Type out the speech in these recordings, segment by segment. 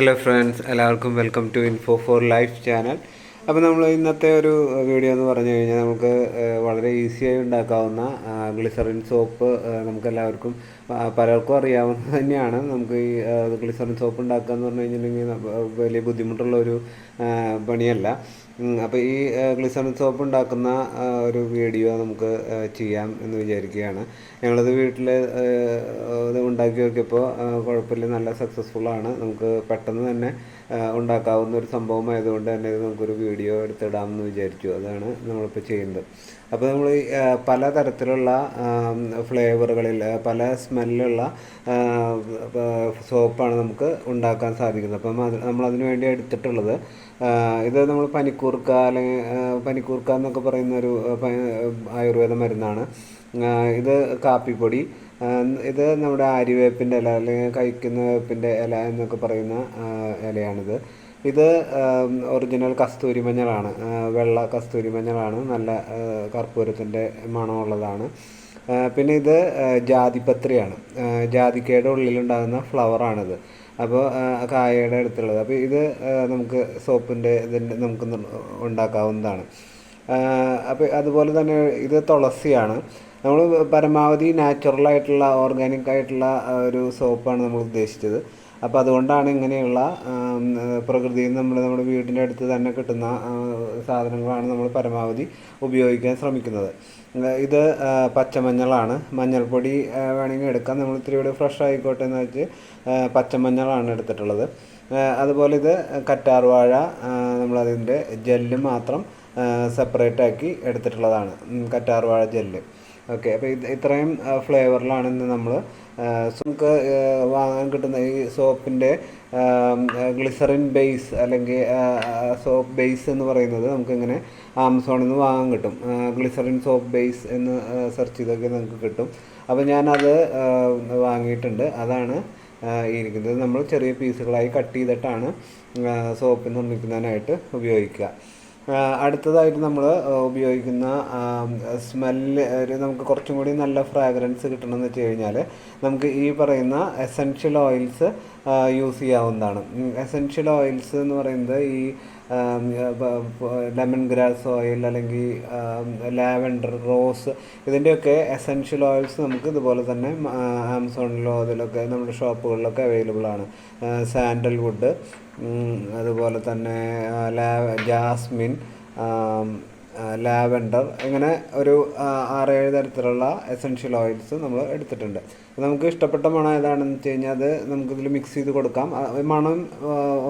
Hello friends എല്ലാവർക്കും welcome to info for life channel അപ്പോൾ നമ്മൾ ഇന്നത്തെ ഒരു വീഡിയോ എന്ന് പറഞ്ഞു കഴിഞ്ഞാൽ നമുക്ക് വളരെ ഈസിയായി ഉണ്ടാക്കാവുന്ന ഗ്ലിസറിൻ സോപ്പ് നമുക്കെല്ലാവർക്കും പലർക്കും അറിയാവുന്നത് തന്നെയാണ്. നമുക്ക് ഈ ഗ്ലിസറിൻ സോപ്പ് ഉണ്ടാക്കുക എന്ന് പറഞ്ഞു കഴിഞ്ഞിട്ടുണ്ടെങ്കിൽ വലിയ ബുദ്ധിമുട്ടുള്ള ഒരു പണിയല്ല. അപ്പോൾ ഈ ഗ്ലിസറിൻ സോപ്പ് ഉണ്ടാക്കുന്ന ഒരു വീഡിയോ നമുക്ക് ചെയ്യാം എന്ന് വിചാരിക്കുകയാണ്. ഞങ്ങളത് വീട്ടിൽ ഇത് ഉണ്ടാക്കി നോക്കിയപ്പോൾ കുഴപ്പമില്ല നല്ല സക്സസ്ഫുൾ ആണ്. നമുക്ക് പെട്ടെന്ന് തന്നെ ഉണ്ടാക്കാവുന്ന ഒരു സംഭവമായതുകൊണ്ട് തന്നെ നമുക്കൊരു വീഡിയോ എടുത്തിടാമെന്ന് വിചാരിച്ചു. അതാണ് നമ്മളിപ്പോൾ ചെയ്യുന്നത്. അപ്പോൾ നമ്മൾ പലതരത്തിലുള്ള പല തരത്തിലുള്ള ഫ്ലേവറുകളിൽ പല സ്മെല്ലുള്ള സോപ്പാണ് നമുക്ക് ഉണ്ടാക്കാൻ സാധിക്കുന്നത്. അപ്പം അത് നമ്മളതിന് വേണ്ടി എടുത്തിട്ടുള്ളത് ഇത് നമ്മൾ പനിക്കൂർക്ക അല്ലെങ്കിൽ പനിക്കൂർക്ക എന്നൊക്കെ പറയുന്ന ഒരു ആയുർവേദ മരുന്നാണ്. ഇത് കാപ്പിപ്പൊടി ഇത് നമ്മുടെ ആര്യവേപ്പിന്റെ ഇല അല്ലെങ്കിൽ കഴിക്കുന്ന വേപ്പിന്റെ ഇല എന്നൊക്കെ പറയുന്ന ഇലയാണിത്. ഇത് ഒറിജിനൽ കസ്തൂരി മഞ്ഞളാണ്. വെള്ള കസ്തൂരി മഞ്ഞളാണ്. നല്ല കർപ്പൂരത്തിന്റെ മണമുള്ളതാണ്. പിന്നെ ഇത് ജാതിപത്രിയാണ്. ജാതിക്കയുടെ ഉള്ളിലുണ്ടാകുന്ന ഫ്ലവറാണിത്. അപ്പോൾ കായയുടെ അടുത്തുള്ളത്. അപ്പോൾ ഇത് നമുക്ക് സോപ്പിന്റെ ഇതിന്റെ നമുക്ക് ഉണ്ടാക്കാവുന്നതാണ്. അപ്പോൾ അതുപോലെ തന്നെ ഇത് തുളസിയാണ്. നമ്മൾ പരമാവധി നാച്ചുറൽ ആയിട്ടുള്ള ഓർഗാനിക് ആയിട്ടുള്ള ഒരു സോപ്പാണ് നമ്മൾ ഉദ്ദേശിച്ചത്. അപ്പോൾ അതുകൊണ്ടാണ് ഇങ്ങനെയുള്ള പ്രകൃതിയിൽ നമ്മൾ നമ്മുടെ വീടിന്റെ അടുത്ത് തന്നെ കിട്ടുന്ന സാധനങ്ങളാണ് നമ്മൾ പരമാവധി ഉപയോഗിക്കാൻ ശ്രമിക്കുന്നത്. ഇത് പച്ചമഞ്ഞളാണ്. മഞ്ഞൾപ്പൊടി വേണമെങ്കിൽ എടുക്കാം. നമ്മൾ ഇത്തിരി കൂടി ഫ്രഷ് ആയിക്കോട്ടെ എന്ന് വെച്ച് പച്ചമഞ്ഞളാണ് എടുത്തിട്ടുള്ളത്. അതുപോലെ ഇത് കറ്റാർവാഴ നമ്മളതിന്റെ ജെല്ല് മാത്രം സെപ്പറേറ്റ് ആക്കി എടുത്തിട്ടുള്ളതാണ്. കറ്റാർവാഴ ജെല്ല്. ഓക്കെ അപ്പോൾ ഇത് ഇത്രയും ഫ്ലേവറിലാണ് ഇന്ന് നമ്മൾ നമുക്ക് വാങ്ങാൻ കിട്ടുന്ന ഈ സോപ്പിന്റെ ഗ്ലിസറിൻ ബേസ് അല്ലെങ്കിൽ സോപ്പ് ബേസ് എന്ന് പറയുന്നത് നമുക്കിങ്ങനെ ആമസോണിൽ നിന്ന് വാങ്ങാൻ കിട്ടും. ഗ്ലിസറിൻ സോപ്പ് ബേസ് എന്ന് സെർച്ച് ചെയ്തൊക്കെ നമുക്ക് കിട്ടും. അപ്പോൾ ഞാനത് വാങ്ങിയിട്ടുണ്ട്. അതാണ് ഇരിക്കുന്നത്. നമ്മൾ ചെറിയ പീസുകളായി കട്ട് ചെയ്തിട്ടാണ് സോപ്പ് നിർമ്മിക്കുന്നതിനായിട്ട് ഉപയോഗിക്കുക. അടുത്തതായിട്ട് നമ്മൾ ഉപയോഗിക്കുന്ന സ്മെല്ല് ഒരു നമുക്ക് കുറച്ചും കൂടി നല്ല ഫ്രാഗ്രൻസ് കിട്ടണമെന്ന് വെച്ച് കഴിഞ്ഞാൽ നമുക്ക് ഈ പറയുന്ന എസെൻഷ്യൽ ഓയിൽസ് യൂസ് ചെയ്യാവുന്നതാണ്. എസെൻഷ്യൽ ഓയിൽസ് എന്ന് പറയുന്നത് ഈ ലെമൺ ഗ്രാസ് ഓയിൽ അല്ലെങ്കിൽ ലാവൻഡർ റോസ് ഇതിന്റെയൊക്കെ എസെൻഷ്യൽ ഓയിൽസ് നമുക്ക് ഇതുപോലെ തന്നെ ആമസോണിലോ അതിലൊക്കെ നമ്മുടെ ഷോപ്പുകളിലൊക്കെ അവൈലബിൾ ആണ്. സാൻഡൽവുഡ് അതുപോലെ തന്നെ ലാ ജാസ്മിൻ ലാവൻഡർ ഇങ്ങനെ ഒരു ആറ് ആറേഴ് തരത്തിലുള്ള എസെൻഷ്യൽ ഓയിൽസ് നമ്മൾ എടുത്തിട്ടുണ്ട്. നമുക്ക് ഇഷ്ടപ്പെട്ട മണം ഏതാണെന്ന് വെച്ച് കഴിഞ്ഞാൽ അത് നമുക്കിതിൽ മിക്സ് ചെയ്ത് കൊടുക്കാം. മണം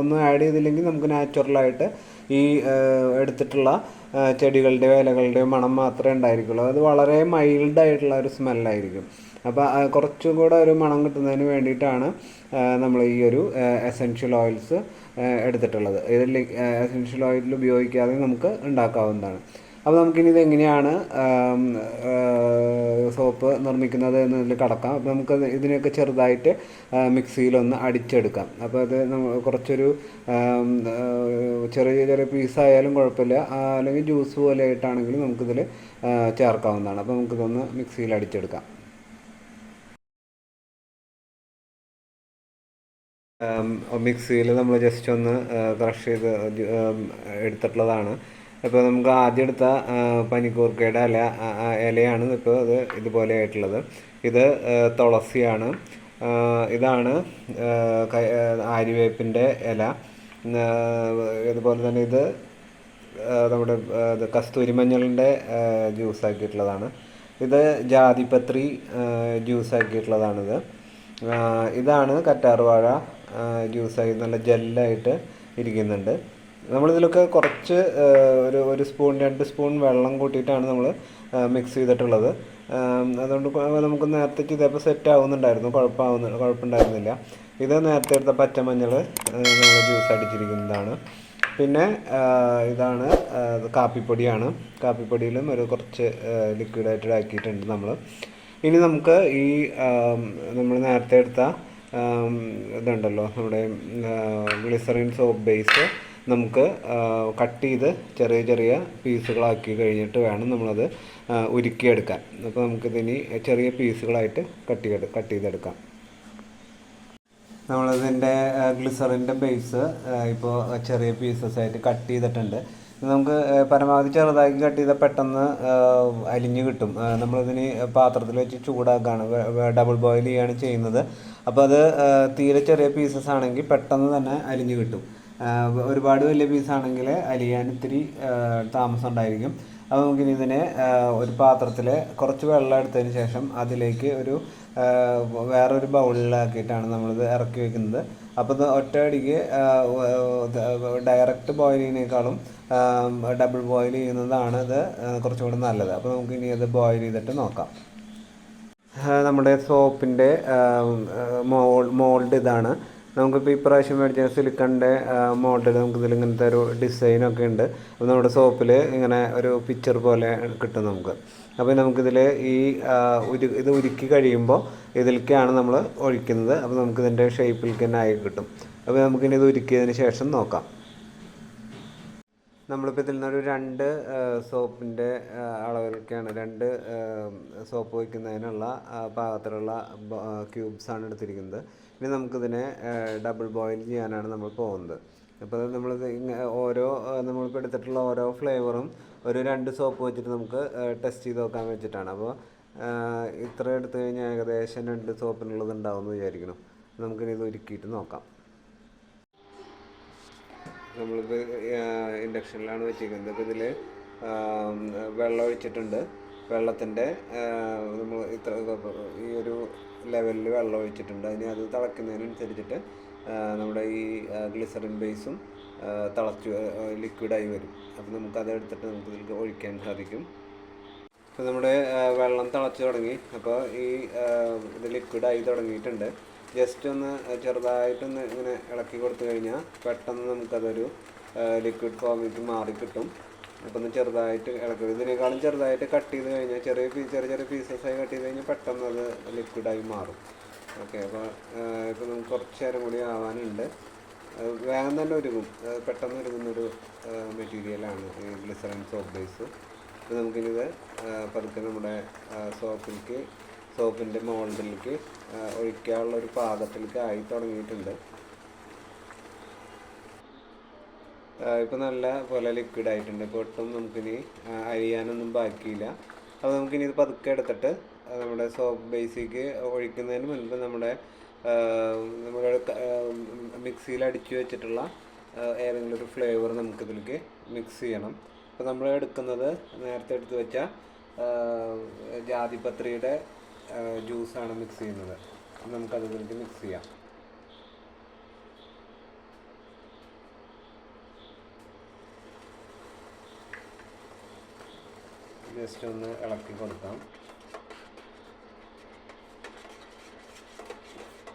ഒന്നും ആഡ് ചെയ്തില്ലെങ്കിൽ നമുക്ക് നാച്ചുറലായിട്ട് ഈ എടുത്തിട്ടുള്ള ചെടികളുടെയോ ഇലകളുടെയോ മണം മാത്രമേ ഉണ്ടായിരിക്കുള്ളൂ. അത് വളരെ മൈൽഡായിട്ടുള്ള ഒരു സ്മെല്ലായിരിക്കും അപ്പോൾ കുറച്ചും കൂടെ ഒരു മണം കിട്ടുന്നതിന് വേണ്ടിയിട്ടാണ് നമ്മൾ ഈ ഒരു എസെൻഷ്യൽ ഓയിൽസ് എടുത്തിട്ടുള്ളത്. ഇതിൽ എസെൻഷ്യൽ ഓയിൽ ഉപയോഗിക്കാതെ നമുക്ക് ഉണ്ടാക്കാവുന്നതാണ്. അപ്പോൾ നമുക്കിനി ഇത് എങ്ങനെയാണ് സോപ്പ് നിർമ്മിക്കുന്നത് എന്നതിൽ കടക്കാം. അപ്പോൾ നമുക്ക് ഇതിനെയൊക്കെ ചെറുതായിട്ട് മിക്സിയിലൊന്ന് അടിച്ചെടുക്കാം. അപ്പോൾ അത് കുറച്ചൊരു ചെറിയ ചെറിയ പീസായാലും കുഴപ്പമില്ല. അല്ലെങ്കിൽ ജ്യൂസ് പോലെ ആയിട്ടാണെങ്കിലും നമുക്കിതിൽ ചേർക്കാവുന്നതാണ്. അപ്പോൾ നമുക്കിതൊന്ന് മിക്സിയിൽ അടിച്ചെടുക്കാം. മിക്സിയിൽ നമ്മൾ ജസ്റ്റ് ഒന്ന് ക്രഷ് ചെയ്ത് എടുത്തിട്ടുള്ളതാണ്. ഇപ്പോൾ നമുക്ക് ആദ്യം എടുത്ത പനിക്കൂർക്കയുടെ ഇല ഇലയാണ് ഇപ്പോൾ ഇത് ഇതുപോലെ ആയിട്ടുള്ളത്. ഇത് തുളസിയാണ്. ഇതാണ് ആര്യവേപ്പിന്റെ ഇല. ഇതുപോലെ തന്നെ ഇത് നമ്മുടെ കസ്തൂരി മഞ്ഞളിന്റെ ജ്യൂസ് ആക്കിയിട്ടുള്ളതാണ്. ഇത് ജാതിപത്രി ജ്യൂസ് ആക്കിയിട്ടുള്ളതാണിത്. ഇതാണ് കറ്റാർവാഴ ജ്യൂസായി നല്ല ജെല്ലായിട്ട് ഇരിക്കുന്നുണ്ട്. നമ്മളിതിലൊക്കെ കുറച്ച് ഒരു ഒരു സ്പൂൺ രണ്ട് സ്പൂൺ വെള്ളം കൂട്ടിയിട്ടാണ് നമ്മൾ മിക്സ് ചെയ്തിട്ടുള്ളത്. അതുകൊണ്ട് നമുക്ക് നേരത്തെ ചെയ്തപ്പോൾ സെറ്റ് ആവുന്നുണ്ടായിരുന്നു. കുഴപ്പമാവുന്ന കുഴപ്പമുണ്ടായിരുന്നില്ല. ഇത് നേരത്തെ എടുത്ത പച്ചമഞ്ഞൾ നമ്മൾ ജ്യൂസ് അടിച്ചിരിക്കുന്നതാണ്. പിന്നെ ഇതാണ് കാപ്പിപ്പൊടിയാണ്. കാപ്പിപ്പൊടിയിലും ഒരു കുറച്ച് ലിക്വിഡായിട്ട് ആക്കിയിട്ടുണ്ട് നമ്മൾ ഇനി നമുക്ക് ഈ നമ്മൾ നേരത്തെ എടുത്ത ഇതുണ്ടല്ലോ നമ്മുടെ ഗ്ലിസറിൻ സോപ്പ് ബേസ് നമുക്ക് കട്ട് ചെയ്ത് ചെറിയ ചെറിയ പീസുകളാക്കി കഴിഞ്ഞിട്ട് വേണം നമ്മളത് ഉരുക്കിയെടുക്കാൻ. അപ്പോൾ നമുക്കിതിനി ചെറിയ പീസുകളായിട്ട് കട്ട് ചെയ്ത് കട്ട് ചെയ്തെടുക്കാം. നമ്മളിതിന്റെ ഗ്ലിസറിന്റെ ബേസ് ഇപ്പോൾ ചെറിയ പീസസ് ആയിട്ട് കട്ട് ചെയ്തിട്ടുണ്ട്. നമുക്ക് പരമാവധി ചെറുതാക്കി കട്ട് ചെയ്താൽ പെട്ടെന്ന് അലിഞ്ഞു കിട്ടും. നമ്മളിതിന് പാത്രത്തിൽ വെച്ച് ചൂടാക്കുകയാണ് ഡബിൾ ബോയിൽ ചെയ്യുകയാണ് ചെയ്യുന്നത്. അപ്പോൾ അത് തീരെ ചെറിയ പീസസ് ആണെങ്കിൽ പെട്ടെന്ന് തന്നെ അലിഞ്ഞു കിട്ടും. ഒരുപാട് വലിയ പീസാണെങ്കിൽ അലിയാൻ ഇത്തിരി താമസം ഉണ്ടായിരിക്കും. അപ്പോൾ നമുക്കിനി ഇതിനെ ഒരു പാത്രത്തിൽ കുറച്ച് വെള്ളം എടുത്തതിന് ശേഷം അതിലേക്ക് ഒരു വേറൊരു ബൗളിലാക്കിയിട്ടാണ് നമ്മളിത് ഇറക്കി വെക്കുന്നത്. അപ്പോൾ ഇത് ഒറ്റയടിക്ക് ഡയറക്റ്റ് ചെയ്യുന്നതിനേക്കാളും ഡബിൾ ബോയിൽ ചെയ്യുന്നതാണ് ഇത് കുറച്ചുകൂടെ നല്ലത്. അപ്പോൾ നമുക്ക് ഇനി അത് ബോയിൽ ചെയ്തിട്ട് നോക്കാം. നമ്മുടെ സോപ്പിന്റെ മോൾ മോൾഡ് ഇതാണ്. നമുക്കിപ്പോൾ ഇപ്രാവശ്യം മേടിച്ച സിലിക്കണിന്റെ മോൾഡിൽ നമുക്കിതിൽ ഇങ്ങനത്തെ ഒരു ഡിസൈനൊക്കെ ഉണ്ട്. അപ്പോൾ നമ്മുടെ സോപ്പിൽ ഇങ്ങനെ ഒരു പിക്ചർ പോലെ കിട്ടും നമുക്ക്. അപ്പോൾ നമുക്കിതിൽ ഈ ഉരു ഇത് ഉരുക്കി കഴിയുമ്പോൾ ഇതിലേക്കാണ് നമ്മൾ ഒഴിക്കുന്നത്. അപ്പോൾ നമുക്കിതിന്റെ ഷേപ്പിൽ തന്നെ ആയി കിട്ടും. അപ്പോൾ നമുക്കിനി ഇത് ഉരുക്കിയതിന് ശേഷം നോക്കാം. നമ്മളിപ്പോൾ ഇതിൽ നിന്നൊരു രണ്ട് സോപ്പിന്റെ അളവിലൊക്കെയാണ് രണ്ട് സോപ്പ് വയ്ക്കുന്നതിനുള്ള പാകത്തിലുള്ള ക്യൂബ്സാണ് എടുത്തിരിക്കുന്നത്. ഇനി നമുക്കിതിനെ ഡബിൾ ബോയിൽ ചെയ്യാനാണ് നമ്മൾ പോകുന്നത്. അപ്പോൾ നമ്മൾ ഓരോ നമ്മളിപ്പോൾ എടുത്തിട്ടുള്ള ഓരോ ഫ്ലേവറും ഒരു രണ്ട് സോപ്പ് വെച്ചിട്ട് നമുക്ക് ടെസ്റ്റ് ചെയ്ത് നോക്കാൻ വെച്ചിട്ടാണ്. അപ്പോൾ ഇത്ര എടുത്തു കഴിഞ്ഞാൽ ഏകദേശം രണ്ട് സോപ്പിനുള്ളത് ഉണ്ടാവും എന്ന് വിചാരിക്കണം നമുക്കിനി ഇത് ഒരുക്കിയിട്ട് നോക്കാം. നമ്മളിപ്പോൾ ഇൻഡക്ഷനിലാണ് വെച്ചിരിക്കുന്നത്. അപ്പോൾ ഇതിൽ വെള്ളം ഒഴിച്ചിട്ടുണ്ട്. വെള്ളത്തിന്റെ നമ്മൾ ഇത്ര ഈ ഒരു ലെവലിൽ വെള്ളം ഒഴിച്ചിട്ടുണ്ട്. അതിന് അത് തിളയ്ക്കുന്നതിനനുസരിച്ചിട്ട് നമ്മുടെ ഈ ഗ്ലിസറിൻ ബേസും തിളച്ച് ലിക്വിഡായി വരും. അപ്പോൾ നമുക്കത് എടുത്തിട്ട് നമുക്ക് ഇതിലേക്ക് ഒഴിക്കാൻ സാധിക്കും. അപ്പോൾ നമ്മുടെ വെള്ളം തിളച്ച് തുടങ്ങി. അപ്പോൾ ഈ ഇത് ലിക്വിഡായി തുടങ്ങിയിട്ടുണ്ട്. ജസ്റ്റ് ഒന്ന് ചെറുതായിട്ടൊന്ന് ഇങ്ങനെ ഇളക്കി കൊടുത്തു കഴിഞ്ഞാൽ പെട്ടെന്ന് നമുക്കതൊരു ലിക്വിഡ് ഫോമിലേക്ക് മാറി കിട്ടും. അപ്പോൾ ഒന്ന് ചെറുതായിട്ട് ഇളക്കി ഇതിനേക്കാളും ചെറുതായിട്ട് കട്ട് ചെയ്ത് കഴിഞ്ഞാൽ ചെറിയ പീസ് ചെറിയ ചെറിയ പീസസായി കട്ട് ചെയ്ത് കഴിഞ്ഞാൽ പെട്ടെന്ന് അത് ലിക്വിഡായി മാറും. ഓക്കെ അപ്പോൾ ഇപ്പോൾ നമുക്ക് കുറച്ച് നേരം കൂടി ആവാനുണ്ട്. വേഗം തന്നെ ഒരുങ്ങും. പെട്ടെന്ന് ഒരുങ്ങുന്നൊരു മെറ്റീരിയലാണ് ഈ ഗ്ലിസറിൻ സോപ്പ് ബേസ് അപ്പോൾ നമുക്കിനിത് പതുക്കെ നമ്മുടെ സോപ്പിലേക്ക് സോപ്പിന്റെ മുകളിലേക്ക് ഒഴിക്കാനുള്ള ഒരു പാകത്തിലേക്ക് ആയി തുടങ്ങിയിട്ടുണ്ട്. ഇപ്പോൾ നല്ല പോലെ ലിക്വിഡ് ആയിട്ടുണ്ട്. ഇപ്പോൾ ഒട്ടും നമുക്കിനി അരിയാനൊന്നും ബാക്കിയില്ല. അപ്പോൾ നമുക്കിനി ഇത് പതുക്കെ എടുത്തിട്ട് നമ്മുടെ സോപ്പ് ബേസിക്ക് ഒഴിക്കുന്നതിന് മുൻപ് നമ്മുടെ നമ്മൾ മിക്സിയിൽ അടിച്ചു വെച്ചിട്ടുള്ള ഏതെങ്കിലും ഒരു ഫ്ലേവർ നമുക്കിതിലേക്ക് മിക്സ് ചെയ്യണം. അപ്പോൾ നമ്മൾ എടുക്കുന്നത് നേരത്തെ എടുത്തു വെച്ച ജാതിപത്രിയുടെ ജ്യൂസാണ് മിക്സ് ചെയ്യുന്നത്. നമുക്കത് ഇതിലേക്ക് മിക്സ് ചെയ്യാം. ജസ്റ്റ് ഒന്ന് ഇളക്കി കൊടുക്കാം.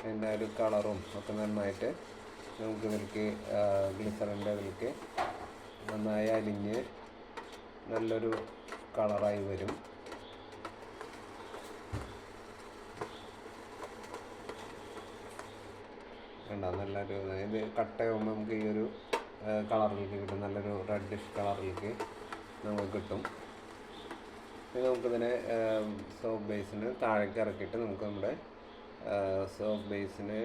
അതിന്റെ ഒരു കളറും ഒക്കെ നന്നായിട്ട് നമുക്ക് ഇതിലേക്ക് ഗ്ലിസറിന്റെ ഇതിലേക്ക് നന്നായി അലിഞ്ഞ് നല്ലൊരു കളറായി വരും കണ്ടോ നല്ലൊരു ഇത് കട്ടയാകുമ്പോൾ നമുക്ക് ഈ ഒരു കളറിലേക്ക് കിട്ടും. നല്ലൊരു റെഡിഷ് കളറിലേക്ക് നമുക്ക് കിട്ടും. പിന്നെ നമുക്കിതിനെ സോപ്പ് ബേസിന് താഴേക്ക് ഇറക്കിയിട്ട് നമുക്ക് നമ്മുടെ സോപ്പ് ബേസിന്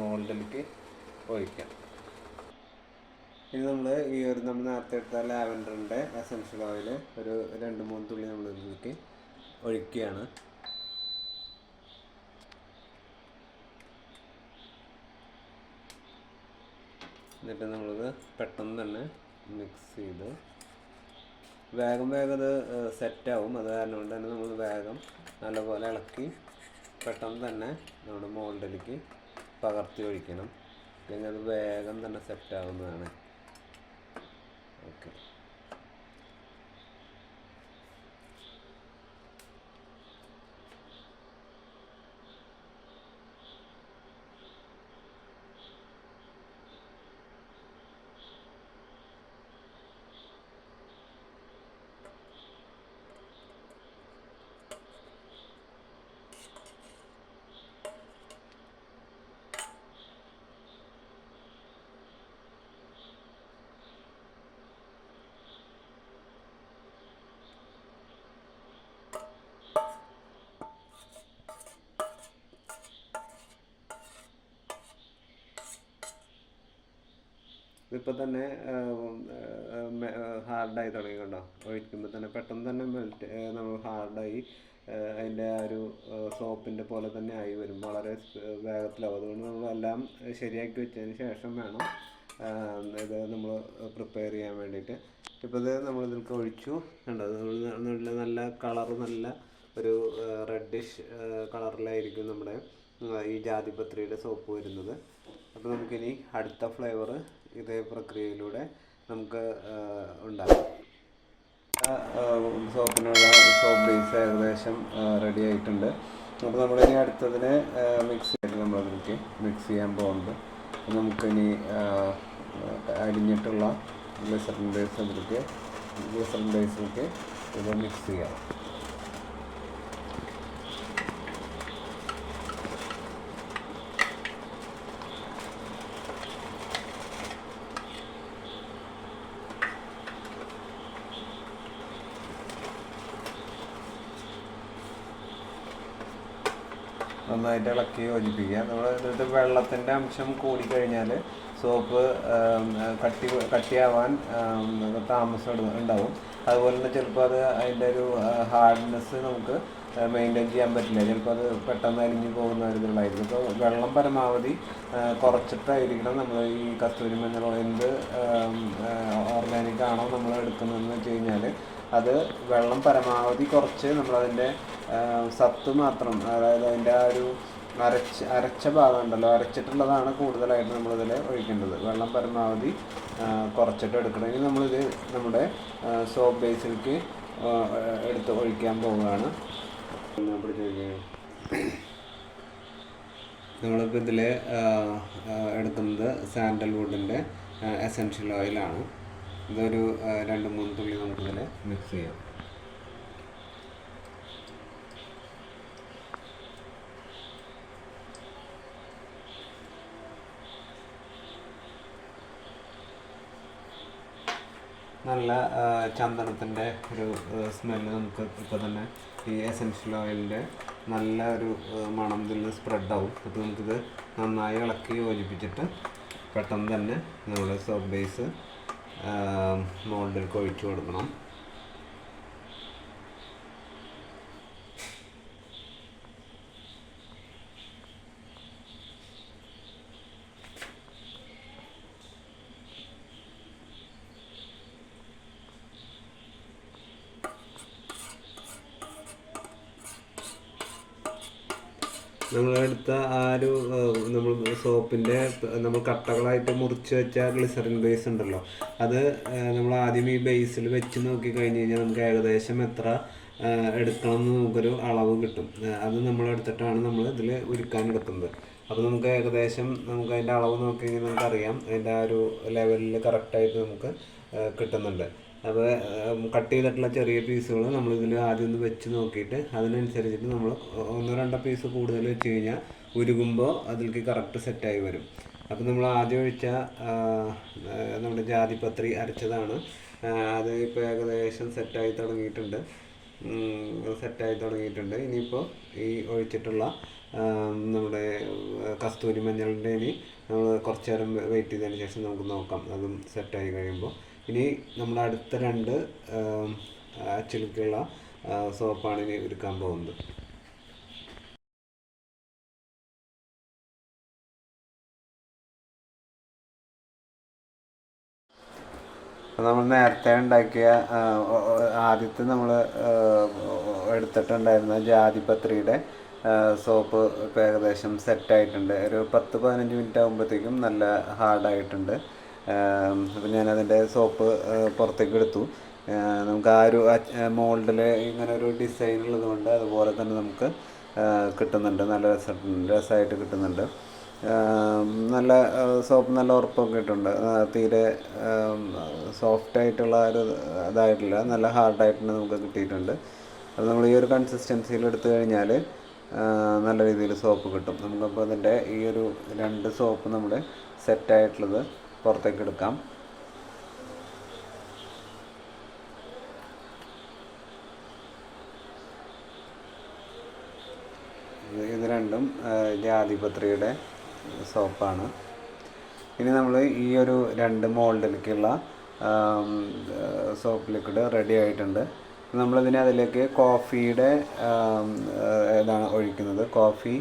മോൾഡിലേക്ക് ഒഴിക്കാം. ഇനി നമ്മൾ ഈ ഒരു നമ്മൾ നേരത്തെ എടുത്ത ലാവൻഡറിന്റെ എസൻഷ്യൽ ഓയിൽ ഒരു രണ്ട് മൂന്ന് തുള്ളി നമ്മൾ ഇതിലേക്ക് ഒഴിക്കുകയാണ്. എന്നിട്ട് നമ്മളിത് പെട്ടെന്ന് തന്നെ മിക്സ് ചെയ്ത് വേഗം വേഗം അത് സെറ്റാവും അത് കാരണം കൊണ്ട് തന്നെ നമ്മൾ വേഗം നല്ലപോലെ ഇളക്കി പെട്ടെന്ന് തന്നെ നമ്മുടെ മോൾഡിലേക്ക് പകർത്തി ഒഴിക്കണം. അല്ലെങ്കിൽ അത് വേഗം തന്നെ സെറ്റാവുന്നതാണ് ഓക്കെ. ഇതിപ്പോൾ തന്നെ ഹാർഡായി തുടങ്ങി കണ്ടോ? ഒഴിക്കുമ്പോൾ തന്നെ പെട്ടെന്ന് തന്നെ മെൽറ്റ് നമ്മൾ ഹാർഡായി അതിന്റെ ആ ഒരു സോപ്പിന്റെ പോലെ തന്നെ ആയി വരും. വളരെ വേഗത്തിലാവും. അതുകൊണ്ട് നമ്മൾ എല്ലാം ശരിയാക്കി വെച്ചതിന് ശേഷം വേണം ഇത് നമ്മൾ പ്രിപ്പയർ ചെയ്യാൻ വേണ്ടിയിട്ട്. ഇപ്പോൾ ഇത് ഇതിൽ ഒഴിച്ചു. കണ്ടോ? നല്ല നല്ല കളർ നല്ല ഒരു റെഡിഷ് കളറിലായിരിക്കും നമ്മുടെ ഈ ജാതിപത്രിയുടെ സോപ്പ് വരുന്നത്. അപ്പോൾ നമുക്കിനി അടുത്ത ഫ്ലേവർ ഇതേ പ്രക്രിയയിലൂടെ നമുക്ക് ഉണ്ടാക്കാം. സോപ്പിനുള്ള സോപ്പ് ബേസ് ഏകദേശം റെഡി ആയിട്ടുണ്ട്. അപ്പോൾ നമ്മളിനി അടുത്തതിന് മിക്സ് ചെയ്തിട്ട് നമ്മളതിലേക്ക് മിക്സ് ചെയ്യാൻ പോകുന്നുണ്ട് നമുക്കിനി അരിഞ്ഞിട്ടുള്ള ഗ്ലിസറിൻ അതിലേക്ക് ഗ്ലിസറിൻ ബേസിലേക്ക് ഇത് മിക്സ് ചെയ്യാം. നന്നായിട്ട് ഇളക്കി യോജിപ്പിക്കുക. നമ്മൾ എന്നിട്ട് വെള്ളത്തിന്റെ അംശം കൂടിക്കഴിഞ്ഞാൽ സോപ്പ് കട്ടി കട്ടിയാവാൻ താമസം ഉണ്ടാവും. അതുപോലെ തന്നെ ചിലപ്പോൾ അത് അതിന്റെ ഒരു ഹാർഡ്നെസ് നമുക്ക് മെയിന്റെയിൻ ചെയ്യാൻ പറ്റില്ല. ചിലപ്പോൾ അത് പെട്ടെന്ന് അരിഞ്ഞു പോകുന്ന ഒരു ഇതുള്ളായിരിക്കും അപ്പോൾ വെള്ളം പരമാവധി കുറച്ചിട്ടായിരിക്കണം നമ്മൾ ഈ കസ്തൂരി മഞ്ഞളോ എന്ത് ഓർഗാനിക് ആണോ നമ്മൾ എടുക്കുന്നതെന്ന് വെച്ച് കഴിഞ്ഞാൽ അത് വെള്ളം പരമാവധി കുറച്ച് നമ്മളതിന്റെ സത്ത് മാത്രം അതായത് അതിന്റെ ആ ഒരു അരച്ച് അരച്ച ഭാഗം ഉണ്ടല്ലോ അരച്ചിട്ടുള്ളതാണ് കൂടുതലായിട്ട് നമ്മളിതിൽ ഒഴിക്കേണ്ടത്. വെള്ളം പരമാവധി കുറച്ചിട്ട് എടുക്കണമെങ്കിൽ നമ്മളിത് നമ്മുടെ സോപ്പ് ബേസിലേക്ക് എടുത്ത് ഒഴിക്കാൻ പോവുകയാണ്. നമ്മളിപ്പോൾ ഇതിൽ എടുക്കുന്നത് സാൻഡൽവുഡിന്റെ എസെൻഷ്യൽ ഓയിലാണ് ഇതൊരു രണ്ട് മൂന്ന് തുള്ളി നമുക്കിതിൽ മിക്സ് ചെയ്യാം. നല്ല ചന്ദനത്തിന്റെ ഒരു സ്മെല്ല് നമുക്ക് ഇപ്പോൾ തന്നെ ഈ എസെൻഷ്യൽ ഓയിലിന്റെ നല്ല ഒരു മണം ഇതിൽ നിന്ന് സ്പ്രെഡാവും അപ്പോൾ നമുക്കിത് നന്നായി ഇളക്കി യോജിപ്പിച്ചിട്ട് പെട്ടെന്ന് തന്നെ നമ്മുടെ സോപ്പ് ബേസ് മോൾഡിലേക്ക് ഒഴിച്ചു കൊടുക്കണം. നിങ്ങളെടുത്ത ആ ഒരു നമ്മൾ സോപ്പിന്റെ നമ്മൾ കട്ടകളായിട്ട് മുറിച്ച് വെച്ച ഗ്ലിസറിൻ ബേസ് ഉണ്ടല്ലോ. അത് നമ്മൾ ആദ്യം ഈ ബേസിൽ വെച്ച് നോക്കി കഴിഞ്ഞ് കഴിഞ്ഞാൽ നമുക്ക് ഏകദേശം എത്ര എടുക്കണം എന്ന് നമുക്കൊരു അളവ് കിട്ടും. അത് നമ്മൾ എടുത്തിട്ടാണ് നമ്മൾ ഇതിൽ ഉരുക്കാൻ എടുക്കുന്നത്. അപ്പോൾ നമുക്ക് ഏകദേശം നമുക്ക് അതിന്റെ അളവ് നോക്കി കഴിഞ്ഞാൽ നമുക്കറിയാം. അതിന്റെ ആ ഒരു ലെവലിൽ കറക്റ്റായിട്ട് നമുക്ക് കിട്ടുന്നുണ്ട്. അപ്പോൾ കട്ട് ചെയ്തിട്ടുള്ള ചെറിയ പീസുകൾ നമ്മളിതിൽ ആദ്യം ഒന്ന് വെച്ച് നോക്കിയിട്ട് അതിനനുസരിച്ചിട്ട് നമ്മൾ ഒന്നോ രണ്ടോ പീസ് കൂടുതൽ വെച്ച് കഴിഞ്ഞാൽ ഉരുകുമ്പോൾ അതിലേക്ക് കറക്റ്റ് സെറ്റായി വരും. അപ്പോൾ നമ്മൾ ആദ്യം ഒഴിച്ച നമ്മുടെ ജാതിപത്രി അരച്ചതാണ്. അത് ഇപ്പോൾ ഏകദേശം സെറ്റായി തുടങ്ങിയിട്ടുണ്ട്. സെറ്റായി തുടങ്ങിയിട്ടുണ്ട്. ഇനിയിപ്പോൾ ഈ ഒഴിച്ചിട്ടുള്ള നമ്മുടെ കസ്തൂരി മഞ്ഞളിന്റെ ഇനി നമ്മൾ കുറച്ച് നേരം വെയിറ്റ് ചെയ്തതിന് ശേഷം നമുക്ക് നോക്കാം. അതും സെറ്റായി കഴിയുമ്പോൾ ഇനി നമ്മുടെ അടുത്ത രണ്ട് അച്ചിലേക്കുള്ള സോപ്പാണ് ഇനി ഒരുക്കാൻ പോകുന്നത്. നമ്മൾ നേരത്തെ ഉണ്ടാക്കിയ ആദ്യത്തെ നമ്മൾ എടുത്തിട്ടുണ്ടായിരുന്ന ജാതിപത്രിയുടെ സോപ്പ് ഇപ്പോൾ ഏകദേശം സെറ്റായിട്ടുണ്ട് ഒരു പത്ത് പതിനഞ്ച് മിനിറ്റ് ആകുമ്പോഴത്തേക്കും നല്ല ഹാർഡായിട്ടുണ്ട് അപ്പം ഞാനതിന്റെ സോപ്പ് പുറത്തേക്ക് എടുത്തു. നമുക്ക് ആ ഒരു മോൾഡിൽ ഇങ്ങനെ ഒരു ഡിസൈൻ ഉള്ളതുകൊണ്ട് അതുപോലെ തന്നെ നമുക്ക് കിട്ടുന്നുണ്ട്. നല്ല രസം രസമായിട്ട് കിട്ടുന്നുണ്ട്. നല്ല സോപ്പ് നല്ല ഉറപ്പൊക്കെ ഇട്ടുണ്ട്. തീരെ സോഫ്റ്റ് ആയിട്ടുള്ള ഒരു ഇതായിട്ടില്ല. നല്ല ഹാർഡായിട്ട് നമുക്ക് കിട്ടിയിട്ടുണ്ട്. അത് നമ്മൾ ഈ ഒരു കൺസിസ്റ്റൻസിയിൽ എടുത്തു കഴിഞ്ഞാൽ നല്ല രീതിയിൽ സോപ്പ് കിട്ടും. നമുക്കപ്പോൾ അതിന്റെ ഈ ഒരു രണ്ട് സോപ്പ് നമ്മുടെ സെറ്റായിട്ടുള്ളത് പുറത്തേക്ക് എടുക്കാം. ഇത് രണ്ടും ജാതിപത്രിയുടെ സോപ്പാണ്. ഇനി നമ്മൾ ഈ ഒരു രണ്ട് മോൾഡിലേക്കുള്ള സോപ്പ് ലിക്വിഡ് റെഡി ആയിട്ടുണ്ട്. നമ്മളിതിനെ അതിലേക്ക് കോഫിയുടെ ഇതാണ് ഒഴിക്കുന്നത്. കോഫി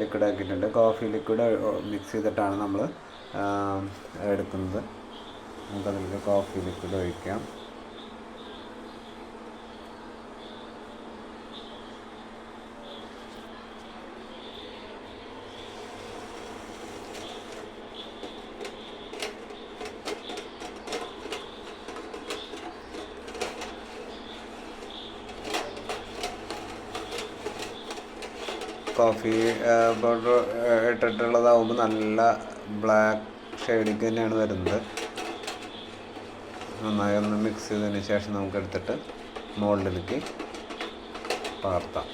ലിക്വിഡ് ആക്കിയിട്ടുണ്ട്. കോഫി ലിക്വിഡ് മിക്സ് ചെയ്തിട്ടാണ് നമ്മൾ എടുക്കുന്നത്. നമുക്കതിലേക്ക് കോഫി ലിക്വിഡ് ഒഴിക്കാം. കോഫി പൗഡർ ഇട്ടിട്ടുള്ളതാവുമ്പോൾ നല്ല ബ്ലാക്ക് ഷെയ്ഡിങ് തന്നെയാണ് വരുന്നത്. നന്നായി ഒന്ന് മിക്സ് ചെയ്തതിന് ശേഷം നമുക്ക് എടുത്തിട്ട് മോൾഡിലേക്ക് പകർത്താം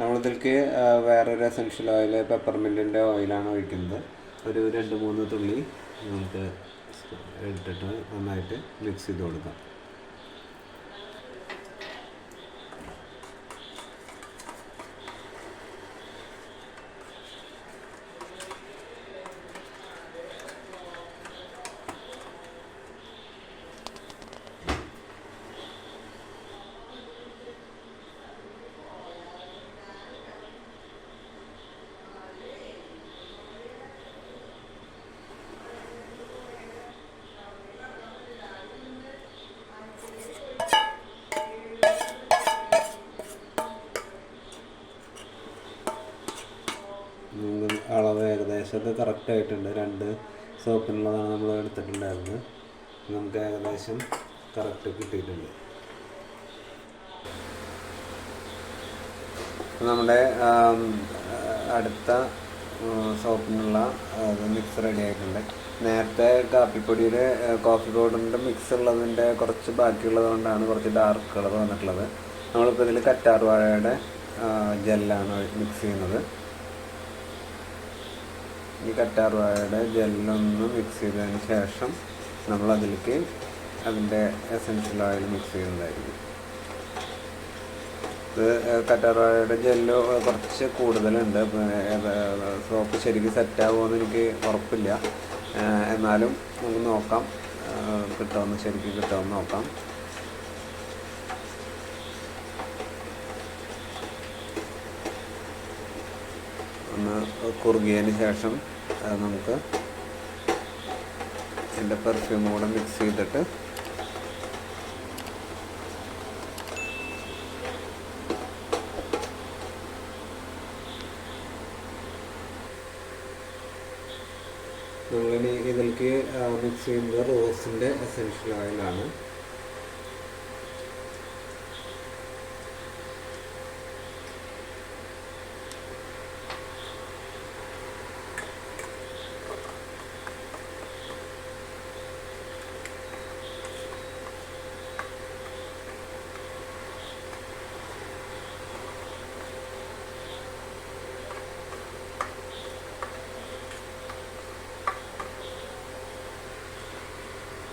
നമ്മളിതിലേക്ക് വേറൊരു എസൻഷ്യൽ ഓയിൽ പെപ്പർമിന്റിന്റെ ഓയിലാണ് ഒഴിക്കുന്നത്. ഒരു രണ്ട് മൂന്ന് തുള്ളി നമുക്ക് എടുത്തിട്ട് നന്നായിട്ട് മിക്സ് ചെയ്ത് കൊടുക്കാം നമുക്ക് അളവ് ഏകദേശമൊക്കെ കറക്റ്റ് ആയിട്ടുണ്ട്. രണ്ട് സോപ്പിനുള്ളതാണ് നമ്മൾ എടുത്തിട്ടുണ്ടായിരുന്നത്. നമുക്ക് ഏകദേശം കറക്റ്റ് കിട്ടിയിട്ടുണ്ട്. നമ്മുടെ അടുത്ത സോപ്പിനുള്ള മിക്സ് റെഡി ആയിട്ടുണ്ട്. നേരത്തെ കാപ്പിപ്പൊടിയുടെ കോഫി പൗഡറിന്റെ മിക്സ് ഉള്ളതിന്റെ കുറച്ച് ബാക്കിയുള്ളത് കൊണ്ടാണ് കുറച്ച് ഡാർക്ക് കളർ വന്നിട്ടുള്ളത്. നമ്മളിപ്പോൾ ഇതിൽ കറ്റാർ വാഴയുടെ ജെല്ലാണ് മിക്സ് ചെയ്യുന്നത്. ഈ കറ്റാർവാഴയുടെ ജെല്ലൊന്ന് മിക്സ് ചെയ്തതിന് ശേഷം നമ്മൾ അതിലേക്ക് അതിന്റെ എസൻഷ്യൽ ഓയിൽ മിക്സ് ചെയ്യുന്നതായിരിക്കും. ഇത് കറ്റാർവാഴയുടെ ജെല്ല് കുറച്ച് കൂടുതലുണ്ട്. സോപ്പ് ശരിക്കും സെറ്റ് എന്ന് എനിക്ക് ഉറപ്പില്ല. എന്നാലും നമുക്ക് നോക്കാം. കിട്ടുമെന്ന് ശരിക്കും കിട്ടുമെന്ന് നോക്കാം. കുറുകിയതിന് ശേഷം നമുക്ക് എന്റെ പെർഫ്യൂം കൂടെ മിക്സ് ചെയ്തിട്ട് നമ്മളിനി ഇതിലേക്ക് മിക്സ് ചെയ്യുന്നത് റോസിന്റെ എസെൻഷ്യൽ ഓയിലാണ്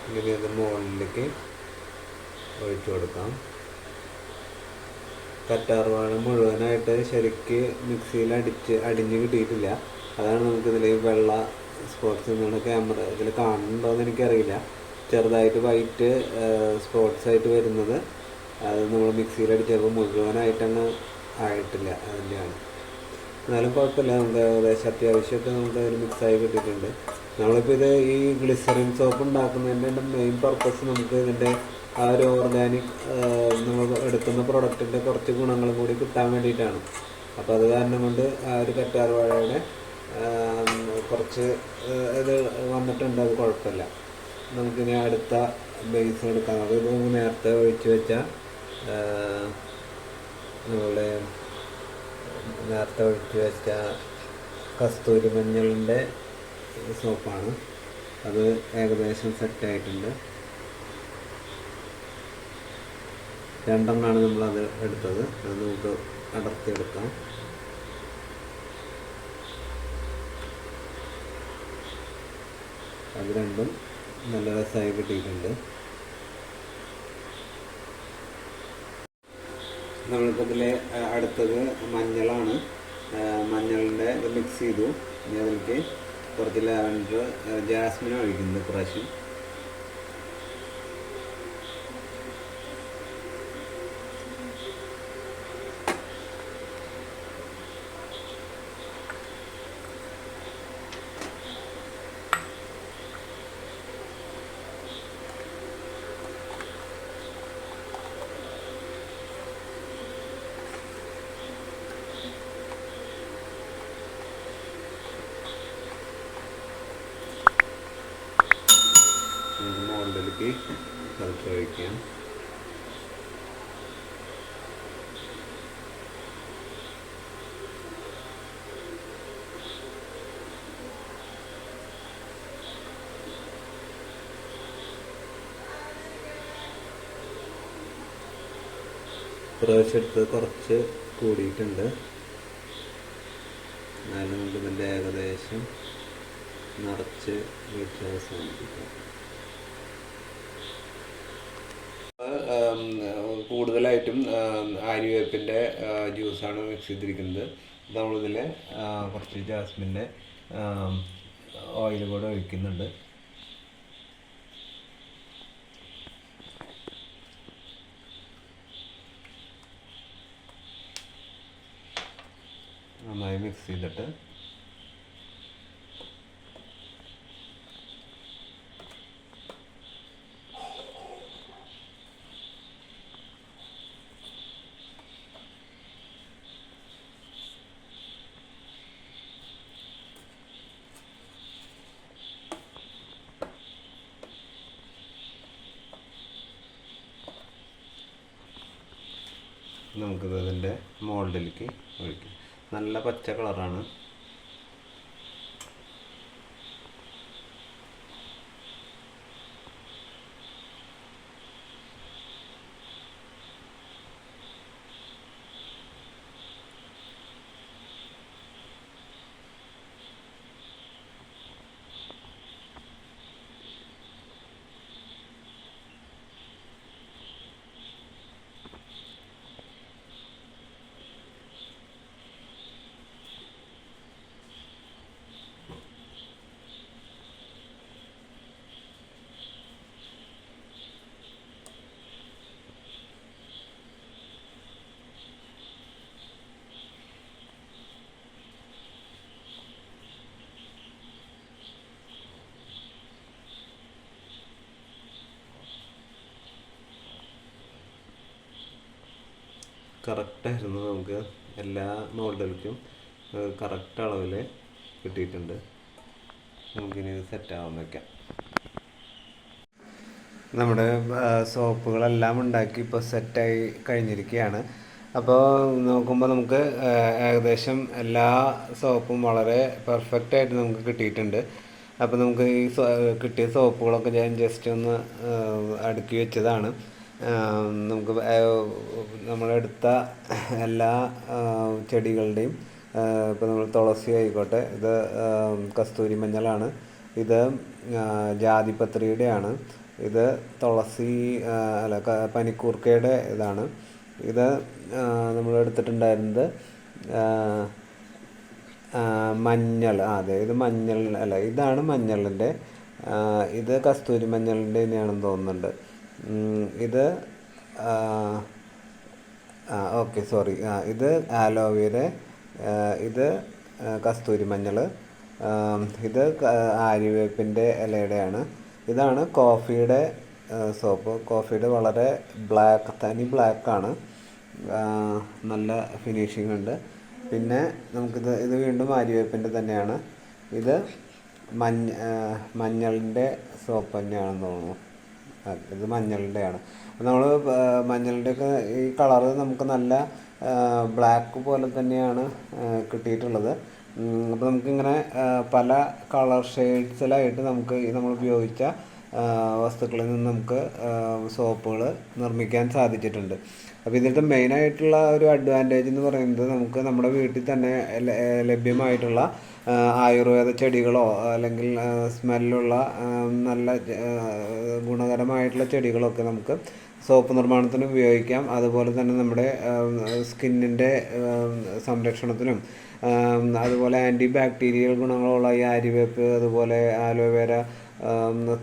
ഇങ്ങനെ അത് മുകളിലേക്ക് ഒഴിച്ചു കൊടുക്കാം കറ്റാർവാഴ മുഴുവനായിട്ട് ശരിക്ക് മിക്സിയിൽ അടിച്ച് അടിഞ്ഞ് കിട്ടിയിട്ടില്ല. അതാണ് നമുക്ക് ഇതിൽ വെള്ള സ്പോട്ട്സ് എന്നുള്ള ക്യാമറ ഇതിൽ കാണുന്നുണ്ടോ എന്ന് എനിക്കറിയില്ല. ചെറുതായിട്ട് വൈറ്റ് സ്പോട്ട്സ് ആയിട്ട് വരുന്നത്. അത് നമ്മൾ മിക്സിയിൽ അടിച്ചപ്പോൾ മുഴുവനായിട്ടങ്ങ് ആയിട്ടില്ല അതിന്റെയാണ്. എന്നാലും കുഴപ്പമില്ല നമുക്ക് ഏകദേശം അത്യാവശ്യമൊക്കെ നമുക്ക് അതിൽ മിക്സായി കിട്ടിയിട്ടുണ്ട്. നമ്മളിപ്പോൾ ഇത് ഈ ഗ്ലിസറിൻ സോപ്പ് ഉണ്ടാക്കുന്നതിന്റെ മെയിൻ പർപ്പസ് നമുക്ക് ഇതിന്റെ ആ ഒരു ഓർഗാനിക് നമ്മൾ എടുക്കുന്ന പ്രൊഡക്റ്റിന്റെ കുറച്ച് ഗുണങ്ങളും കൂടി കിട്ടാൻ വേണ്ടിയിട്ടാണ്. അപ്പോൾ അത് കാരണം കൊണ്ട് ആ ഒരു കറ്റാർ വാഴയുടെ കുറച്ച് ഇത് വന്നിട്ടുണ്ട്. അത് കുഴപ്പമില്ല. നമുക്കിനി അടുത്ത ബേസ് എടുക്കാം. അത് നമുക്ക് നേരത്തെ ഒഴിച്ച് വെച്ച നമ്മളെ നേരത്തെ ഒഴിച്ച് വെച്ച കസ്തൂരി മഞ്ഞളിന്റെ സോപ്പാണ് അത് ഏകദേശം സെറ്റ് രണ്ടെണ്ണമാണ് നമ്മളത് എടുത്തത്. അത് നമുക്ക് അടർത്തിയെടുക്കാം അത് രണ്ടും നല്ല രസമായി കിട്ടിയിട്ടുണ്ട്. നമ്മൾക്കിതിൽ അടുത്തത് മഞ്ഞളാണ്. മഞ്ഞളിന്റെ മിക്സ് ചെയ്തു. ഇനി അതിലേക്ക് കുറച്ച് ലാവൻഡർ ജാസ്മിൻ ഒഴിക്കുന്നുണ്ട് പ്രാവശ്യം മോളിലേക്ക് കറുത്ത് ഒഴിക്കാം പ്രാവശ്യം കുറച്ച് കൂടിയിട്ടുണ്ട്. എന്നാലും ഇതിന്റെ ഏകദേശം നിറച്ച് വീട്ടിൽ അവസാനിപ്പിക്കാം ആം, കൂടുതലായിട്ടും ആര്യവേപ്പിന്റെ ജ്യൂസാണ് മിക്സ് ചെയ്തിരിക്കുന്നത്. നമ്മളിതിൽ കുറച്ച് ജാസ്മിന്റെ ഓയിൽ കൂടെ ഒഴിക്കുന്നുണ്ട്. നന്നായി മിക്സ് ചെയ്തിട്ട് നമുക്കിത് ഇതിന്റെ മോൾഡിലേക്ക് ഒഴിക്കും നല്ല പച്ച കളറാണ് കറക്റ്റായിരുന്നു നമുക്ക് എല്ലാ മോഡലുകൾക്കും കറക്റ്റ് അളവിൽ കിട്ടിയിട്ടുണ്ട്. നമുക്കിനി സെറ്റാവാൻ വയ്ക്കാം നമ്മുടെ സോപ്പുകളെല്ലാം ഉണ്ടാക്കി ഇപ്പോൾ സെറ്റായി കഴിഞ്ഞിരിക്കുകയാണ്. അപ്പോൾ നോക്കുമ്പോൾ നമുക്ക് ഏകദേശം എല്ലാ സോപ്പും വളരെ പെർഫെക്റ്റ് ആയിട്ട് നമുക്ക് കിട്ടിയിട്ടുണ്ട്. അപ്പോൾ നമുക്ക് ഈ കിട്ടിയ സോപ്പുകളൊക്കെ ഞാൻ ജസ്റ്റ് ഒന്ന് അടുക്കി വെച്ചതാണ്. നമുക്ക് നമ്മളെടുത്ത എല്ലാ ചെടികളുടെയും ഇപ്പോൾ നമ്മൾ തുളസി ആയിക്കോട്ടെ ഇത് കസ്തൂരി മഞ്ഞളാണ്. ഇത് ജാതിപത്രിയുടെയാണ്. ഇത് തുളസി അല്ല പനിക്കൂർക്കയുടെ ഇതാണ്. ഇത് നമ്മൾ എടുത്തിട്ടുണ്ടായിരുന്നത് മഞ്ഞൾ. അതെ ഇത് മഞ്ഞൾ അല്ല ഇതാണ് മഞ്ഞളിന്റെ ഇത് കസ്തൂരി മഞ്ഞളിന്റെ തന്നെയാണെന്ന് തോന്നുന്നുണ്ട്. ഇത് ആ, ഓക്കെ സോറി ആ ഇത് ആലോവേര ഇത് കസ്തൂരി മഞ്ഞൾ ഇത് ആര്യവേപ്പിന്റെ ഇലയുടെയാണ്. ഇതാണ് കോഫിയുടെ സോപ്പ്. കോഫിയുടെ വളരെ ബ്ലാക്ക് തനി ബ്ലാക്കാണ്. നല്ല ഫിനിഷിംഗ് ഉണ്ട്. പിന്നെ നമുക്കിത് ഇത് വീണ്ടും ആര്യവേപ്പിന്റെ തന്നെയാണ്. ഇത് മഞ്ഞ മഞ്ഞളിന്റെ സോപ്പ് തന്നെയാണെന്ന് തോന്നുന്നു. ഇത് അപ്പോൾ നമ്മൾ മഞ്ഞളിന്റെയൊക്കെ ഈ കളറ് നമുക്ക് നല്ല ബ്ലാക്ക് പോലെ തന്നെയാണ് കിട്ടിയിട്ടുള്ളത്. അപ്പോൾ നമുക്കിങ്ങനെ പല കളർ ഷെയ്ഡ്സിലായിട്ട് നമുക്ക് നമ്മൾ ഉപയോഗിച്ച വസ്തുക്കളിൽ നിന്ന് നമുക്ക് സോപ്പുകൾ നിർമ്മിക്കാൻ സാധിച്ചിട്ടുണ്ട്. അപ്പോൾ ഇതിന്റെ മെയിനായിട്ടുള്ള ഒരു അഡ്വാന്റേജ് എന്ന് പറയുന്നത് നമുക്ക് നമ്മുടെ വീട്ടിൽ തന്നെ ലഭ്യമായിട്ടുള്ള ആയുർവേദ ചെടികളോ അല്ലെങ്കിൽ സ്മെല്ലുള്ള നല്ല ഗുണകരമായിട്ടുള്ള ചെടികളൊക്കെ നമുക്ക് സോപ്പ് നിർമ്മാണത്തിന് ഉപയോഗിക്കാം. അതുപോലെ തന്നെ നമ്മുടെ സ്കിന്നിന്റെ സംരക്ഷണത്തിനും അതുപോലെ ആന്റി ബാക്ടീരിയൽ ഗുണങ്ങളുള്ള ഈ ആര്യവേപ്പ് അതുപോലെ ആലോവേര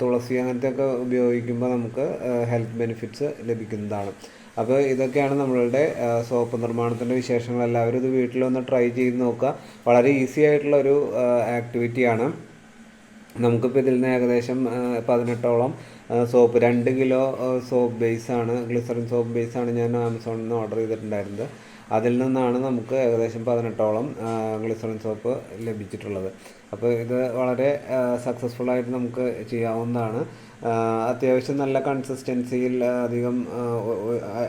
തുളസി അങ്ങനത്തെ ഒക്കെ ഉപയോഗിക്കുമ്പോൾ നമുക്ക് ഹെൽത്ത് ബെനിഫിറ്റ്സ് ലഭിക്കുന്നതാണ്. അപ്പോൾ ഇതൊക്കെയാണ് നമ്മളുടെ സോപ്പ് നിർമ്മാണത്തിന്റെ വിശേഷങ്ങൾ. എല്ലാവരും ഇത് വീട്ടിലൊന്ന് ട്രൈ ചെയ്ത് നോക്കുക. വളരെ ഈസി ആയിട്ടുള്ള ഒരു ആക്ടിവിറ്റിയാണ് നമുക്കിപ്പോൾ ഇതിൽ നിന്ന് ഏകദേശം പതിനെട്ടോളം സോപ്പ് രണ്ട് കിലോ സോപ്പ് ബേസാണ് ഗ്ലിസറിൻ സോപ്പ് ബേസാണ് ഞാൻ ആമസോണിൽ നിന്ന് ഓർഡർ ചെയ്തിട്ടുണ്ടായിരുന്നത്. അതിൽ നിന്നാണ് നമുക്ക് ഏകദേശം പതിനെട്ടോളം ഗ്ലിസറിൻ സോപ്പ് ലഭിച്ചിട്ടുള്ളത്. അപ്പോൾ ഇത് വളരെ സക്സസ്ഫുൾ ആയിട്ട് നമുക്ക് ചെയ്യാവുന്നതാണ്. അത്യാവശ്യം നല്ല കൺസിസ്റ്റൻസിയിൽ അധികം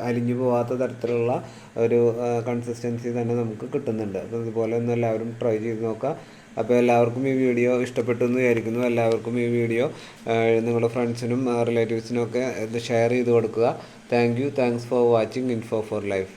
അലിഞ്ഞു പോവാത്ത തരത്തിലുള്ള ഒരു കൺസിസ്റ്റൻസി തന്നെ നമുക്ക് കിട്ടുന്നുണ്ട്. അപ്പോൾ ഇതുപോലെ ഒന്ന് എല്ലാവരും ട്രൈ ചെയ്ത് നോക്കുക അപ്പോൾ എല്ലാവർക്കും ഈ വീഡിയോ ഇഷ്ടപ്പെട്ടു എന്ന് വിചാരിക്കുന്നു. എല്ലാവർക്കും ഈ വീഡിയോ നിങ്ങളുടെ ഫ്രണ്ട്സിനും റിലേറ്റീവ്സിനും ഒക്കെ ഇത് ഷെയർ ചെയ്ത് കൊടുക്കുക. Thank you thanks for watching info for life